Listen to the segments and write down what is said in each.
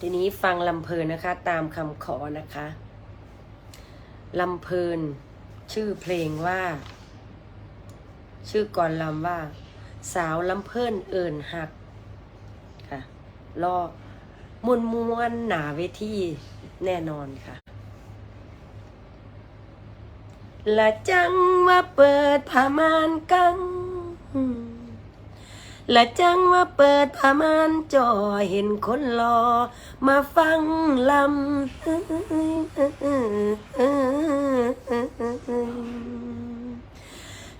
ทีนี้ฟังลำเพลินนะคะ ตามคำขอนะคะลำเพลิน ชื่อเพลงว่า ชื่อก่อนลำว่า สาวลำเพลินเอิญหักค่ะรอมวนมวนหนาเวทีแน่นอนค่ะ ละจังว่าเปิดผ้ามานกัง และจังว่าเปิดผ้ามานจอเห็นคนรอ มาฟังลำ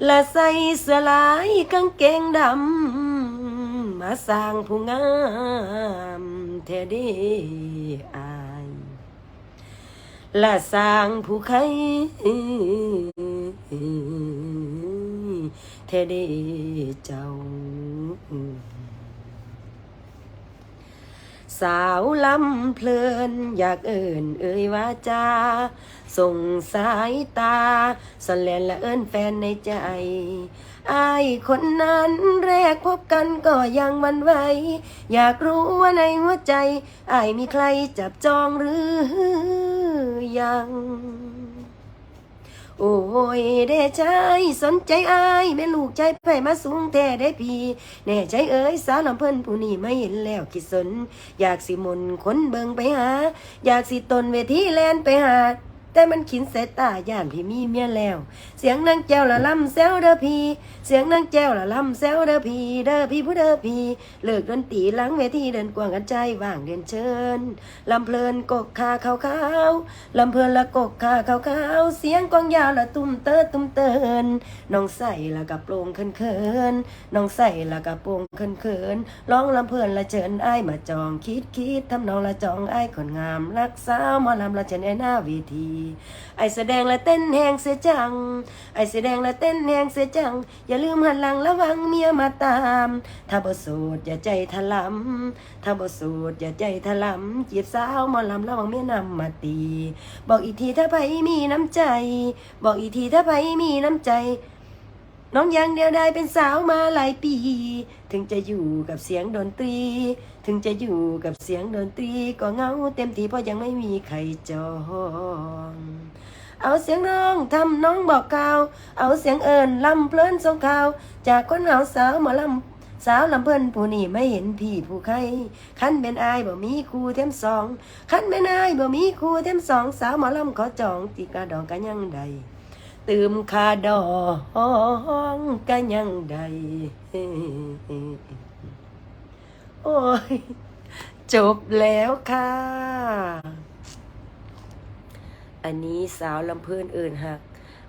และใส่เสื้อลายกางเกงดำ มาสร้างผู้งามแท้เดีอายละสร้างผู้ใคร แท้เดีเจ้า สาวลำเพลินอยากเอิ่นเอ่ยว่าจาส่งสายตาสแลนและเอิ้นแฟนในใจอายคนนั้นแรกพบกันก็ยังหวันไหว อยากรู้ว่าในหัวใจอายมีใครจับจองหรือยัง โอ้ยเด้ใจสนใจอายแม่ลูกใจไปมาสูงแต่ได้พีแน่ใจเอ้ยสาวลำเพิ่นผู้นี้ไม่เห็นแล้วคิดสน อยากสิมนคนเบิงไปหา อยากสิตนเวทีแลนไปหา แต่มันขินสายตาย่านพี่มีเมียแล้ว เสียงนางแจ้วละลำแซวเด้อพี่ เสียงนางแจ้วละลำแซวเด้อพี่ เด้อพี่ผู้เด้อพี่ เลิกดนตรีหลังเวทีเดินกวางกันใจว่างเรียนเชิญลำเพลินกกขาขาวขาวลำเพลินละกกขาขาวขาวเสียงกวางยาวละตุ้มเตอตุ้มเตินน้องใส่ละกับโปรงเขินเขินน้องใส่ละกับโปรงเขินเขินร้องลำเพลินละเชิญไอ้มาจองคิดคิดทำนองละจองไอ้คนงามรักสาวมาลำละเชิญไอ้หน้าเวทีไอแสดงและเต้นแหงเสียจัง ไอแสดงและเต้นแหงเสียจัง อย่าลืมหันหลังระวังเมียมาตาม ถ้าบ่โสดอย่าใจถลำถ้าบ่โสดอย่าใจถลำจีบสาวมอลำระวังเมียนำมาตี บอกอีกทีถ้าไปมีน้ำใจ บอกอีกทีถ้าไปมีน้ำใจ น้องยังเดียวได้เป็นสาวมาหลายปี ถึงจะอยู่กับเสียงดนตรี ถึงจะอยู่กับเสียงดนตรี ก็เงาเต็มทีเพราะยังไม่มีใครจองเอาเสียงน้องทำน้องบอกกล่าว เอาเสียงเอิญลำเพลินสงข่าว จากคนเหงาสาวหมาลำสาวลำเพลินผู้นี่ไม่เห็นพี่ผู้ใครคันเป็นอายบ่มีครูเทมสองคันเป็นอายบ่มีครูเทมสอง สาวหมาลำขอจองตีกระดองกันยังใด ตืมคาดองกันยังใดโอ้ย จบแล้วค่ะ อันนี้สาวลำเพื่อนเอื่นหัก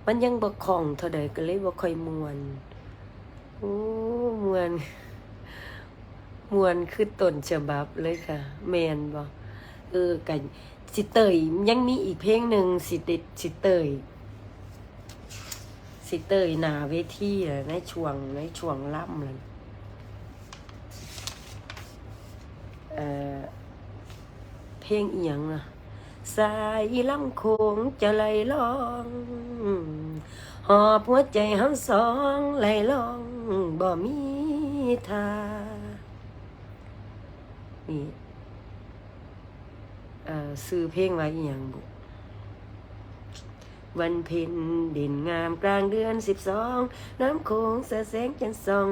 มันยังบกของเท่าใดก็เลยบ่ค่อยมวนโอ้มวนมวนคือต้นฉบับเลยค่ะ แมนบ่เออกันสิเตยยังมีอีกเพลงหนึ่งสิเด็ดสิเตย สิเตยหนาเวทีในช่วงในช่วงล่ำเลยเอ่อเพลงอียงอะสายลำโคงจะไหลลองหอบหัวใจเฮาสองไหลลองบ่มีทานี่เอ่อซื้อเพลงไว้อีหยังบุ วันเพ็ญเด่นงามกลางเดือนสิบสองน้ำโขงสะแสงจันทร์ส่อง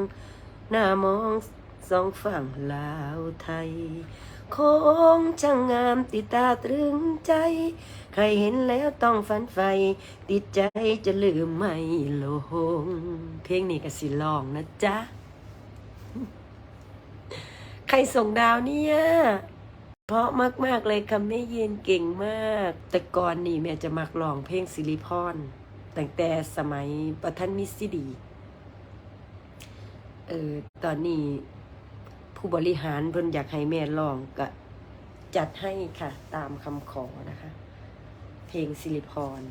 หน้ามองสองฝั่งลาวไทยโค้งช่างงามติดตาตรึงใจ ใครเห็นแล้วต้องฝันไฟ ติดใจจะลืมไม่ลง เพลงนี้ก็สิลองนะจ๊ะ ใครส่งดาวเนี่ย เพราะมาก ๆ เลยค่ะแม่เย็นเก่งมาก แต่ก่อนนี่แม่จะมักร้องเพลงสิริพรตั้งแต่สมัยประทันมิสซิดี เออตอนนี้ผู้บริหารเพิ่นอยากให้แม่ร้องก็จัดให้ค่ะ ตามคำขอนะคะ เพลงสิริพร